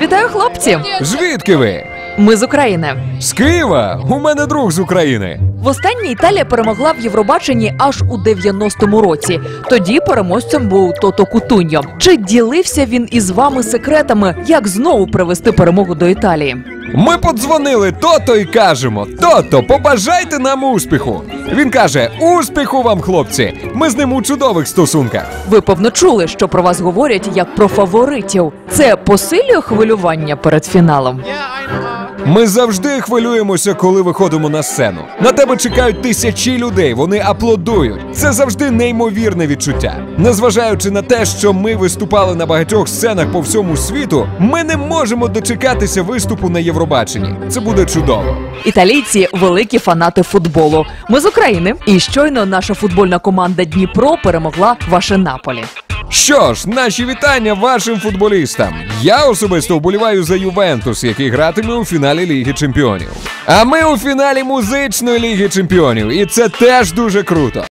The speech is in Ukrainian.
Вітаю, хлопці! Звідки ви? Ми з України. З Києва? У мене друг з України. Востаннє Італія перемогла в Євробаченні аж у 90-му році. Тоді переможцем був Тото Кутуньо. Чи ділився він із вами секретами, як знову привести перемогу до Італії? Ми подзвонили тото і кажемо: Тото, побажайте нам успіху. Він каже: Успіху вам, хлопці! Ми з ним у чудових стосунках. Ви певно чули, що про вас говорять як про фаворитів. Це посилює хвилювання перед фіналом. Ми завжди хвилюємося, коли виходимо на сцену. На тебе чекають тисячі людей, вони аплодують. Це завжди неймовірне відчуття. Незважаючи на те, що ми виступали на багатьох сценах по всьому світу, ми не можемо дочекатися виступу на Євробаченні. Це буде чудово. Італійці великі фанати футболу. Ми з України, і щойно наша футбольна команда Дніпро перемогла ваше Наполі. Що ж, наші вітання вашим футболістам. Я особисто вболіваю за Ювентус, який гратиме у фіналі Ліги Чемпіонів. А ми у фіналі музичної ліги чемпіонів, і це теж дуже круто.